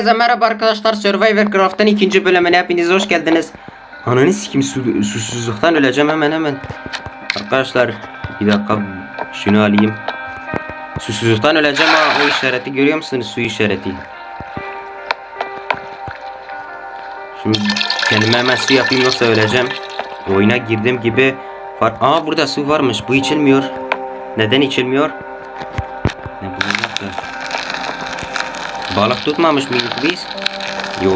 Herkese merhaba arkadaşlar Survivor Craft'ın ikinci bölümüne hepiniz hoş geldiniz. Ananı sikim su, susuzluktan öleceğim hemen hemen. Arkadaşlar bir dakika şunu alayım. Susuzluktan öleceğim ha o işareti görüyor musunuz su işareti. Şimdi kendime hemen su yapayım yoksa öleceğim. Oyuna girdiğim gibi fark... Aa burada su varmış bu içilmiyor. Neden içilmiyor? Balık tutmamış mıydık biz? Yo.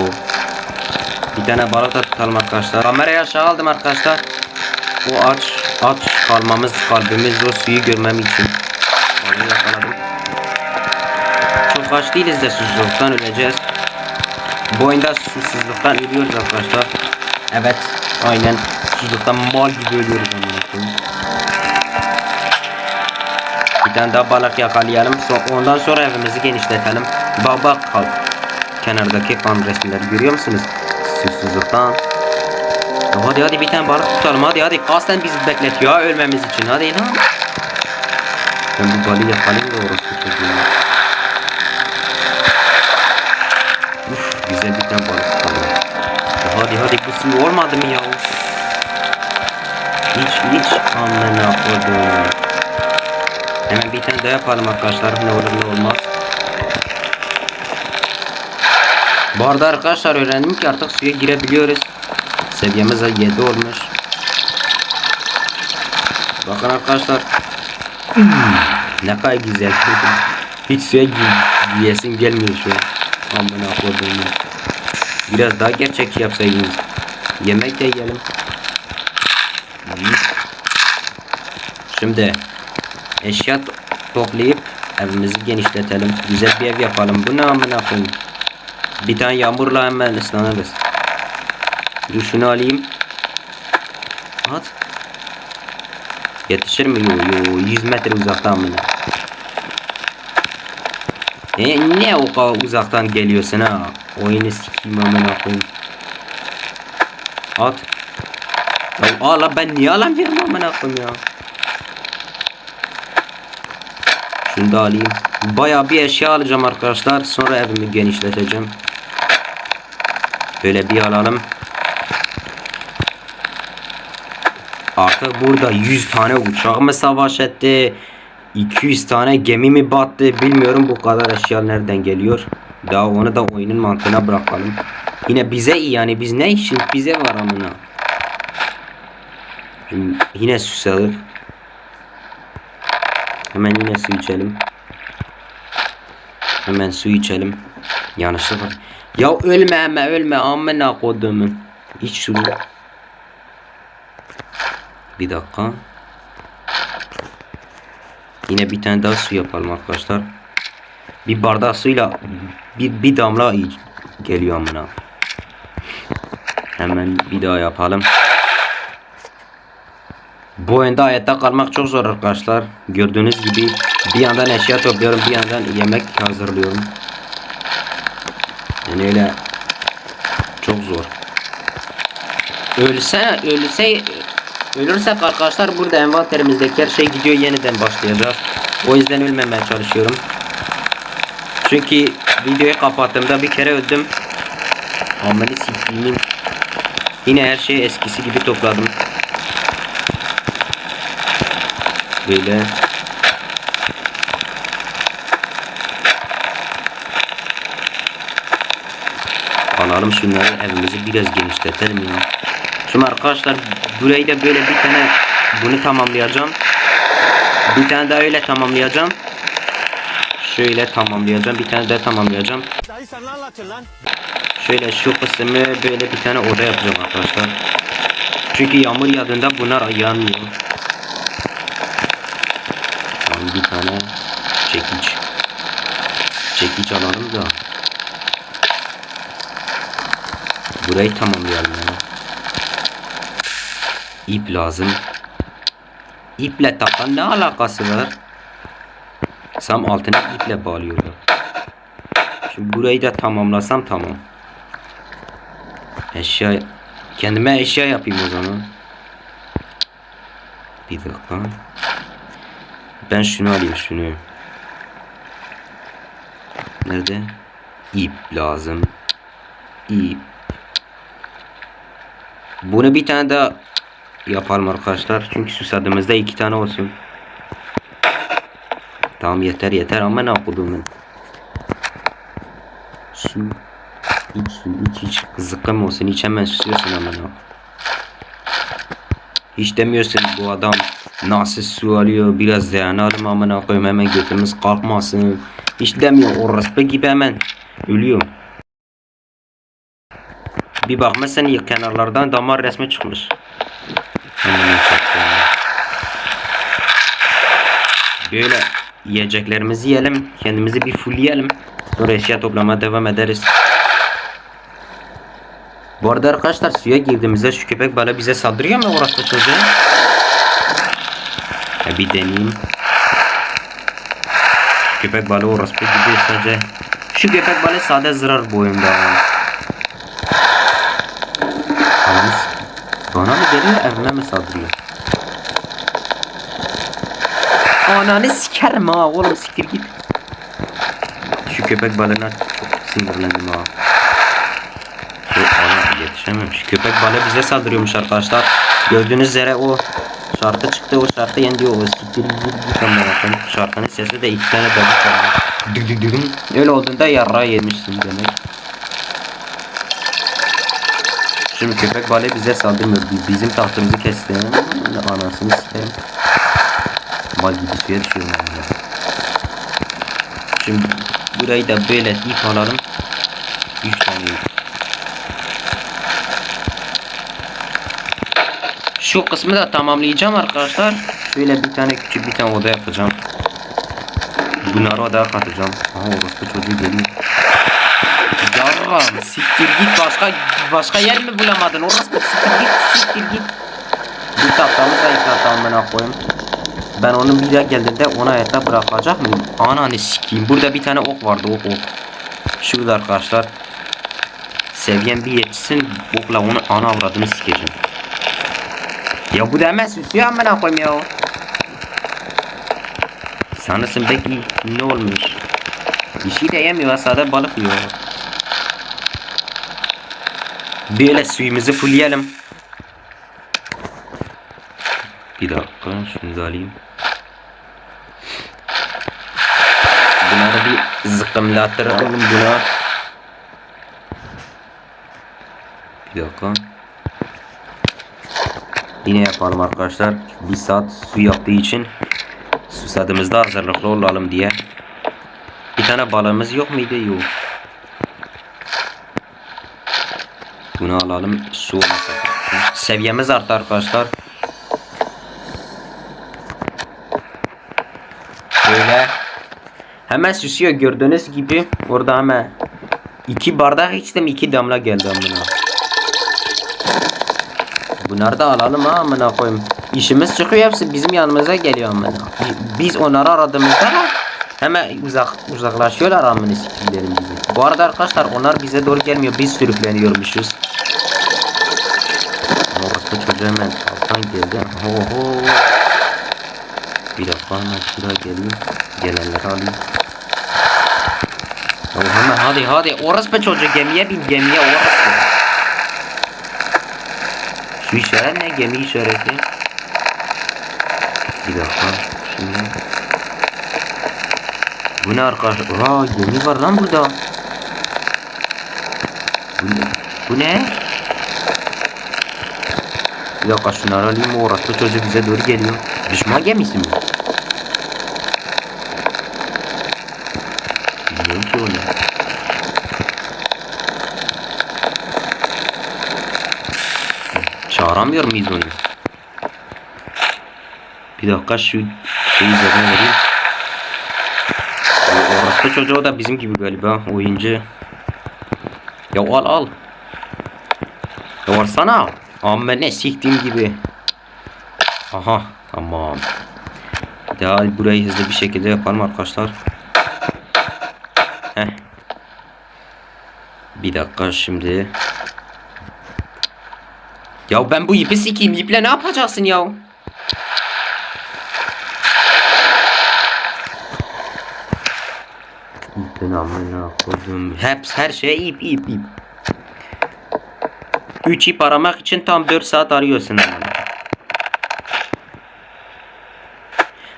Bir tane balık da tutalım arkadaşlar. Kamerayı aşağı aldım arkadaşlar. O aç aç kalmamız kalbimiz o suyu görmem için. Balığı yakaladım. Çok aç değiliz de susuzluktan öleceğiz. Bu oyunda susuzluktan ölüyoruz arkadaşlar. Evet. Aynen. Susuzluktan mal gibi ölüyoruz koyayım. Bir tane daha balık yakalayalım. Ondan sonra evimizi genişletelim. Bak bak kal. Kenardaki kan resimleri görüyor musunuz? Susuzluktan. Hadi hadi bir tane balık tutalım hadi hadi. Kasten bizi bekletiyor ölmemiz için hadi lan. Ben bu balığı yakalayayım da orası çocuğum. Uf güzel bir tane balık tutalım. Hadi hadi bu su olmadı mı ya? Hiç hiç amına koydum. Hemen bir tane daha yapalım arkadaşlar. Ne olur ne olmaz. Bu arada arkadaşlar öğrendim ki artık suya girebiliyoruz. Seviyemiz de 7 olmuş. Bakın arkadaşlar. Ne kadar güzel. Hiç suya gi giyesim gelmiyor şu an. Amına koyduğum. Biraz daha gerçekçi yapsaydınız. Yemek de yiyelim. Şimdi Eşya to- toplayıp evimizi genişletelim. Güzel bir ev yapalım. Bu ne amına koyayım? Bir tane yağmurla hemen ıslanırız. Dur şunu alayım. At. Yetişir mi? Yo yo 100 metre uzakta amına. E ne o kadar uzaktan geliyorsun ha? Oyunu sikeyim amına koyayım. At. Ya ben niye alamıyorum amına koyayım ya? Şunu da alayım. Bayağı bir eşya alacağım arkadaşlar. Sonra evimi genişleteceğim. Böyle bir alalım. Artık burada 100 tane uçak mı savaş etti? 200 tane gemi mi battı? Bilmiyorum bu kadar eşya nereden geliyor. Daha onu da oyunun mantığına bırakalım. Yine bize iyi yani biz ne için bize var amına. Şimdi yine susadık. Hemen yine su içelim. Hemen su içelim. Yanlışlıkla. Ya ölme ama ölme amına kodumun. İç şunu. Bir dakika. Yine bir tane daha su yapalım arkadaşlar. Bir bardak suyla bir, bir damla iç- geliyor amına. Hemen bir daha yapalım. Bu oyunda hayatta kalmak çok zor arkadaşlar. Gördüğünüz gibi bir yandan eşya topluyorum, bir yandan yemek hazırlıyorum. Yani öyle çok zor. Ölse, ölse, ölürsek arkadaşlar burada envanterimizdeki her şey gidiyor yeniden başlayacağız. O yüzden ölmemeye çalışıyorum. Çünkü videoyu kapattığımda bir kere öldüm. Ameli siktiğimin. Yine her şeyi eskisi gibi topladım. Böyle alalım şunları evimizi biraz genişletelim ya. Şimdi arkadaşlar burayı da böyle bir tane bunu tamamlayacağım. Bir tane daha öyle tamamlayacağım. Şöyle tamamlayacağım. Bir tane daha tamamlayacağım. Şöyle şu kısmı böyle bir tane oda yapacağım arkadaşlar. Çünkü yağmur yağdığında bunlar yanmıyor. Bir tane çekiç. Çekiç alalım da. Burayı tamamlayalım ya. İp lazım. İple takan ne alakası var? Sam altına iple bağlıyorlar. Şimdi burayı da tamamlasam tamam. Eşya kendime eşya yapayım o zaman. Bir dakika. Ben şunu alayım şunu. Nerede? ip lazım. İp. Bunu bir tane daha yapalım arkadaşlar. Çünkü susadığımızda iki tane olsun. Tamam yeter yeter ama ne yapalım Su. İç su iç iç. Zıkkım olsun iç hemen susuyorsun ama ne Hiç demiyorsun bu adam nasıl su alıyor biraz dayanalım amına koyayım hemen götümüz kalkmasın. Hiç demiyor orospu gibi hemen ölüyor. Bir bakmışsın kenarlardan damar resmi çıkmış. Böyle yiyeceklerimizi yiyelim. Kendimizi bir fullleyelim. Sonra eşya toplamaya devam ederiz. Bu arada arkadaşlar suya girdiğimizde şu köpek balığı bize saldırıyor mu orası çocuğu? Ya bir deneyeyim. Köpek balığı orospu gibi sadece. Şu köpek balığı sade zarar bu oyunda. Sikeyim. Bana mı geliyor evime mi saldırıyor? Ananı sikerim ha oğlum siktir git. Şu köpek balığına çok sinirlendim ha. Şu ana yetişemem. Şu köpek balığı bize saldırıyormuş arkadaşlar. Gördüğünüz üzere o şarkı çıktı o şarkı yendi o siktir git git amına koyayım. Şarkının sesi de iki tane dık dık. Öyle olduğunda yarrağı yemişsin demek. Şimdi köpek balığı bize saldırmıyor. Bi- Bizim tahtımızı kesti. Anasını sikeyim. Bal gibi suya ben ya. Şimdi burayı da böyle ip alalım. 3 tane ip. Şu kısmı da tamamlayacağım arkadaşlar. Şöyle bir tane küçük bir tane oda yapacağım. Bunları odaya katacağım. Aha orası çocuğu geliyor. Yarram siktir git başka başka yer mi bulamadın? Orası siktir git siktir git. Bir tahtamı da yıkat amına koyayım. Ben onu bir daha geldiğinde ona hayatta bırakacak mıyım? Ananı sikeyim. Burada bir tane ok vardı ok ok. Şurada arkadaşlar. Seviyem bir yetişsin. Okla onu ana avradını sikeceğim. Ya bu da hemen süsüyor amına koyayım ya. Sanırsın belki ne olmuş? Bir şey de yemiyor sade balık yiyor. Böyle suyumuzu fullleyelim. Bir dakika şunu da alayım. Bunları bir zıkkımlattıralım buna. Bir dakika. Yine yapalım arkadaşlar. Bir saat su yaptığı için susadığımızda hazırlıklı olalım diye. Bir tane balığımız yok muydu? Yok. Bunu alalım. Su. Seviyemiz arttı arkadaşlar. Böyle hemen süsüyor gördüğünüz gibi orada hemen iki bardak içtim iki damla geldi amına. Bunları da alalım ha amına koyayım. İşimiz çıkıyor hepsi bizim yanımıza geliyor amına. Biz onları aradığımızda hemen uzak uzaklaşıyorlar amına sikillerin gibi. Bu arada arkadaşlar onlar bize doğru gelmiyor biz sürükleniyormuşuz. Hemen alttan geldi. Oho. Bir dakika hemen şuraya geleyim. Gelenleri alayım. Oh, hemen hadi hadi. Orası çocuğu gemiye bin gemiye orası. Şu işaret ne? Gemi işareti. Bir dakika. Şimdi. Bu ne arkadaşlar? Aa gemi var lan burada. Bu ne? Bu ne? Bir dakika şunları alayım. Orası çocuğu bize doğru geliyor. Düşman gemisi mi? Bilmiyorum ki onu. Çağıramıyor muyuz onu? Bir dakika şu şeyi üzerine vereyim. Orası çocuğu da bizim gibi galiba oyuncu. Ya al al. Ya varsana. Amma ne siktiğim gibi. Aha tamam. Daha burayı hızlı bir şekilde yapalım arkadaşlar. Heh. Bir dakika şimdi. Ya ben bu ipi sikeyim. İple ne yapacaksın ya? İpin amına koydum. Hep her şey ip ip ip. 3 ip aramak için tam 4 saat arıyorsun ama.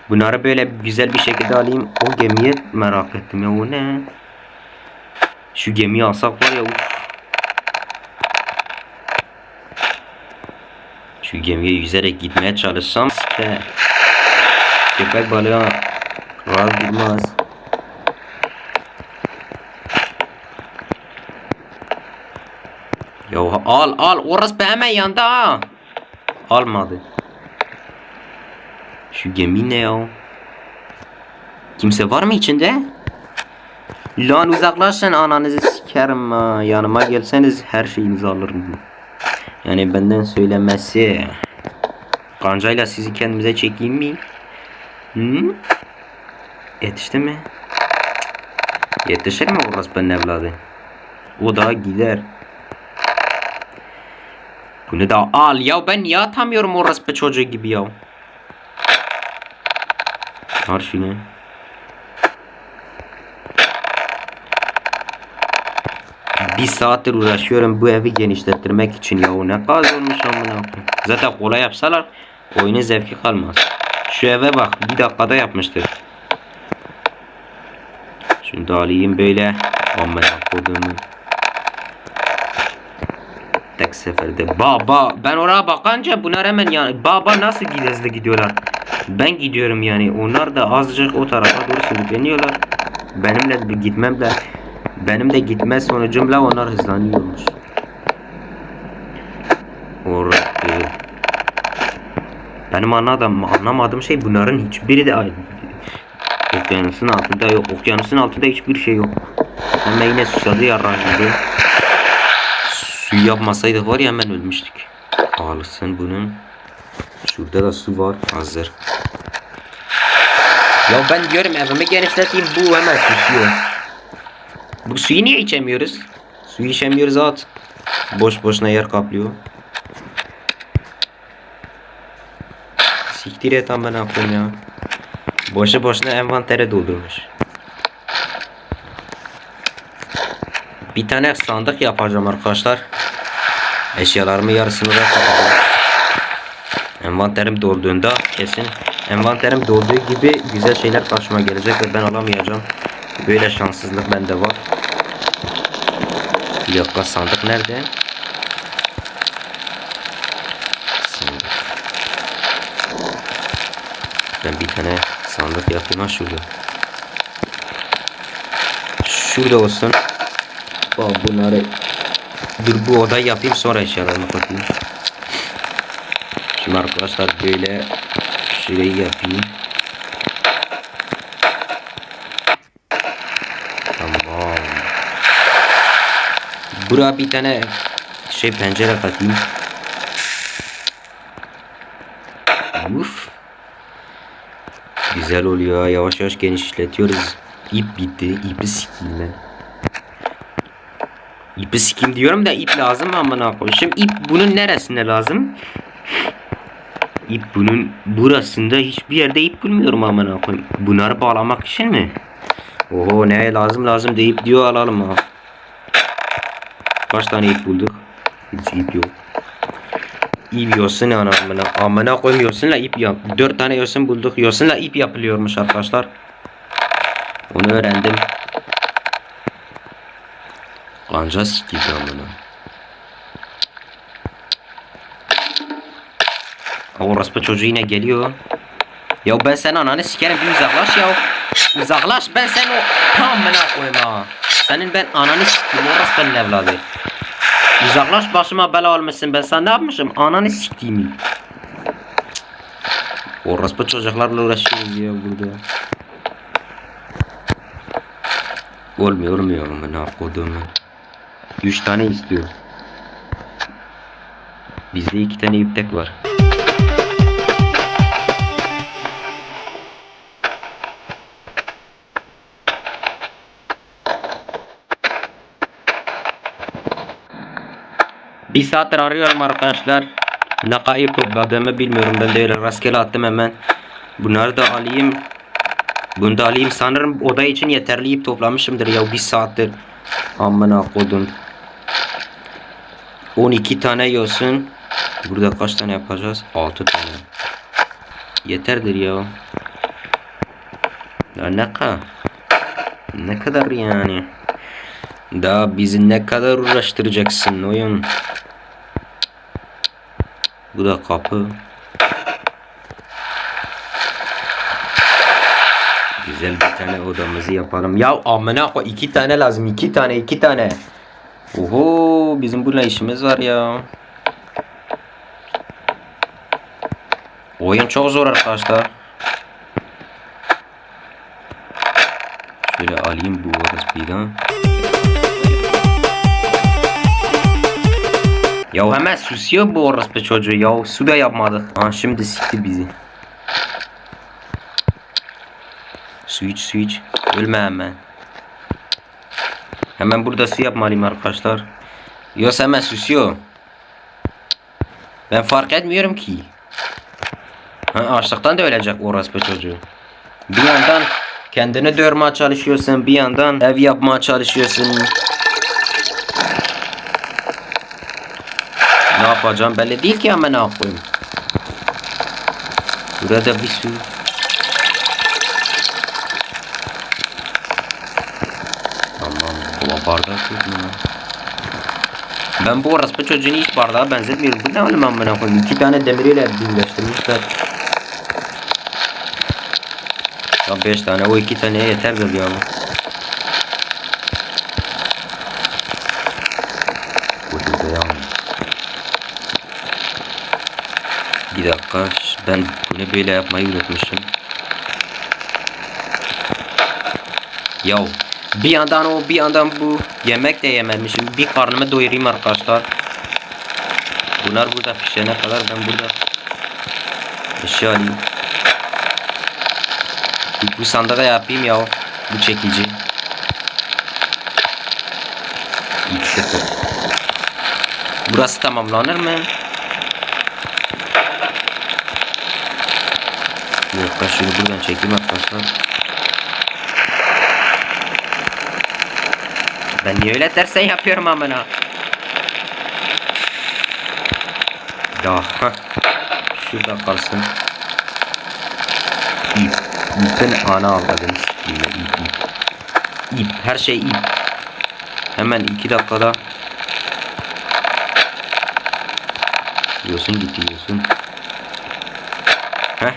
Bunları böyle güzel bir şekilde alayım. O gemiye merak ettim ya o ne? Şu gemiyi alsak var ya uf. Şu gemiye yüzerek gitmeye çalışsam işte köpek balığı rahat durmaz. Ya al al orası hemen yanında ha. Almadı. Şu gemi ne ya? Kimse var mı içinde? Lan uzaklaşın ananızı sikerim ha. Yanıma gelseniz her şeyinizi alırım. Yani benden söylemesi. Kancayla sizi kendimize çekeyim mi? Hı? Yetişti mi? Yetişir mi orası benim evladı? O da gider. Bunu da al ya ben niye atamıyorum be çocuğu gibi ya. Al şunu. Bir saattir uğraşıyorum bu evi genişlettirmek için ya ne kadar olmuş amına. Zaten kolay yapsalar oyunun zevki kalmaz. Şu eve bak bir dakikada yapmıştır. Da alayım böyle. Amına kodumu. Tek seferde. Baba ben oraya bakınca bunlar hemen yani baba nasıl hızlı gidiyorlar. Ben gidiyorum yani. Onlar da azıcık o tarafa doğru sürükleniyorlar. Benimle gitmemle benim de gitme sonucumla onlar hızlanıyormuş. Orası. Benim anladım, anlamadığım şey bunların hiçbiri de. Okyanusun altında yok. Okyanusun altında hiçbir şey yok. Ama yine susadı yarrağıydı. Suyu yapmasaydık var ya hemen ölmüştük. Ağlısın bunun. Şurada da su var hazır. Ya ben diyorum evimi genişleteyim bu hemen susuyor. Bu suyu niye içemiyoruz? Suyu içemiyoruz at. Boş boşuna yer kaplıyor. Siktir et amına koyayım ya. Boşu boşuna envantere doldurmuş. Bir tane sandık yapacağım arkadaşlar. Eşyalarımı yarısını da kapatacağım. Envanterim dolduğunda kesin envanterim dolduğu gibi güzel şeyler karşıma gelecek ve ben alamayacağım. Böyle şanssızlık bende var. Bir dakika sandık nerede? Ben bir tane sandık yapayım ha şurada. Şurada olsun. Bak bunları Dur bu odayı yapayım sonra eşyalarımı katayım. Şimdi arkadaşlar böyle şurayı yapayım. Tamam. Buraya bir tane şey pencere katayım. Uf. Güzel oluyor. Yavaş yavaş genişletiyoruz. İp bitti. İpi sikeyim ben. İpi sikeyim diyorum da ip lazım amına koyayım. Şimdi ip bunun neresinde lazım? İp bunun burasında hiçbir yerde ip bulmuyorum amına koyayım. Bunları bağlamak için mi? Oho ne lazım lazım deyip diyor alalım ha. Kaç tane ip bulduk? Hiç ip yok. İp yosun ana amına. Amına koyayım yosunla ip yap. Dört tane yosun bulduk. Yosunla ip yapılıyormuş arkadaşlar. Onu öğrendim. Pancas gibi amına. Orospu çocuğu yine geliyor. Ya ben sen ananı sikerim bir uzaklaş ya. Uzaklaş ben sen o tam bana koyma. Senin ben ananı sikeyim orospu'nun evladı. Uzaklaş başıma bela olmuşsun ben sen ne yapmışım ananı siktiğimi. Orospu çocuklarla uğraşıyoruz ya burada. Olmuyor olmuyor amına kodumu. 3 tane istiyor. Bizde 2 tane iptek var. Bir saattir arıyorum arkadaşlar. Ne kayıp topladığımı bilmiyorum. Ben de öyle rastgele attım hemen. Bunları da alayım. Bunu da alayım. Sanırım oda için yeterli ip toplamışımdır ya bir saattir. Amına kodum. 12 tane yosun. Burada kaç tane yapacağız? 6 tane. Yeterdir ya. Ya ne kadar? Ne kadar yani? Daha bizi ne kadar uğraştıracaksın oyun? Bu da kapı. Güzel bir tane odamızı yapalım. Ya amına koy iki tane lazım. iki tane iki tane. Oho bizim bununla işimiz var ya. Oyun çok zor arkadaşlar. Şöyle alayım bu orospu'dan. Ya hemen susuyor bu orospu çocuğu ya. Su da yapmadık. Ha şimdi sikti bizi. Su iç su iç. Ölme hemen. Hemen burada su yapmalıyım arkadaşlar. Yoksa hemen susuyor. Ben fark etmiyorum ki. Ha, açlıktan da ölecek orospu çocuğu. Bir yandan kendini dövmeye çalışıyorsun, bir yandan ev yapmaya çalışıyorsun. Ne yapacağım belli değil ki ama ne yapayım. Burada bir su. Tamam, bu bardak yok mu? Ben bu orospu çocuğunu hiç bardağa benzetmiyorum. Bu ne oğlum amına koyayım? İki tane demiriyle birleştirmişler. Ya beş tane, o iki taneye yeterdir ya. Bu. Bir dakika, ben bunu böyle yapmayı unutmuşum. Ya bir yandan o bir yandan bu yemek de yememişim. Bir karnımı doyurayım arkadaşlar. Bunlar burada pişene kadar ben burada eşya alayım. Bu sandığa yapayım ya bu çekici. Top. Burası tamamlanır mı? Yok şunu buradan çekeyim arkadaşlar. Ben niye öyle dersen yapıyorum amına. Daha şurada kalsın. İp. İpin ana avladın. İp, ip, ip. Her şey ip. Hemen iki dakikada Yosun gitti yosun. Heh.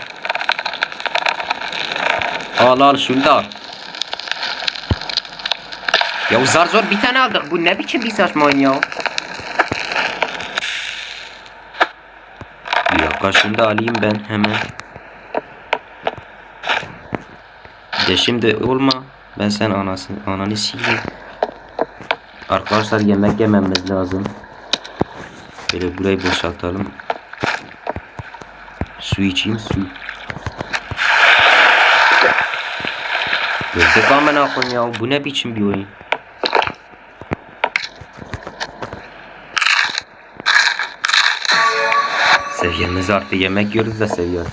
Al al şunu da al. Ya zar zor bir tane aldık. Bu ne biçim bir saçma oyun ya. Bir dakika şunu da alayım ben hemen. De şimdi olma. Ben sen anasını ananı sileyim. Arkadaşlar yemek yememiz lazım. Böyle burayı boşaltalım. Su içeyim su. Gördük amına koyayım ya. Bu ne biçim bir oyun? Seviyemiz arttı. Yemek yiyoruz da artıyor.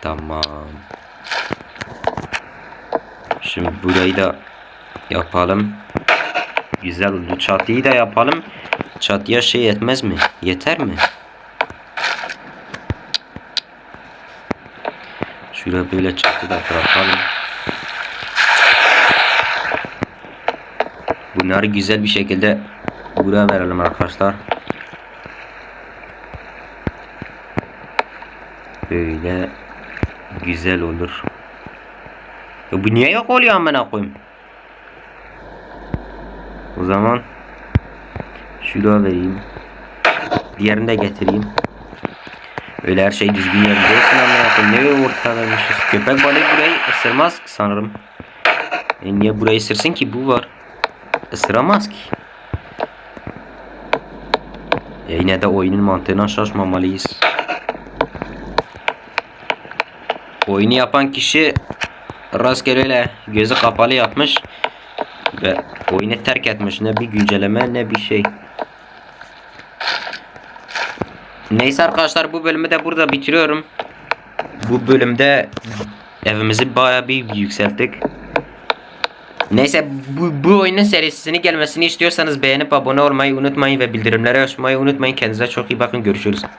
Tamam. Şimdi burayı da yapalım. Güzel oldu. Çatıyı da yapalım. Çatıya şey yetmez mi? Yeter mi? Şuraya böyle çatı da bırakalım. Bunları güzel bir şekilde buraya verelim arkadaşlar. Böyle güzel olur. Ya bu niye yok oluyor amına koyayım? O zaman şuraya vereyim. Diğerini de getireyim. Öyle her şey düzgün yerinde olsun amına koyayım. Ne ortada vermişiz? Köpek balığı burayı ısırmaz sanırım. E niye burayı ısırsın ki? Bu var. Isıramaz ki. E yine de oyunun mantığına şaşmamalıyız. Oyunu yapan kişi rastgele gözü kapalı yapmış ve oyunu terk etmiş. Ne bir güncelleme ne bir şey. Neyse arkadaşlar bu bölümü de burada bitiriyorum. bu bölümde evimizi bayağı bir yükselttik. Neyse bu, bu oyunun serisini gelmesini istiyorsanız beğenip abone olmayı unutmayın ve bildirimleri açmayı unutmayın. Kendinize çok iyi bakın. Görüşürüz.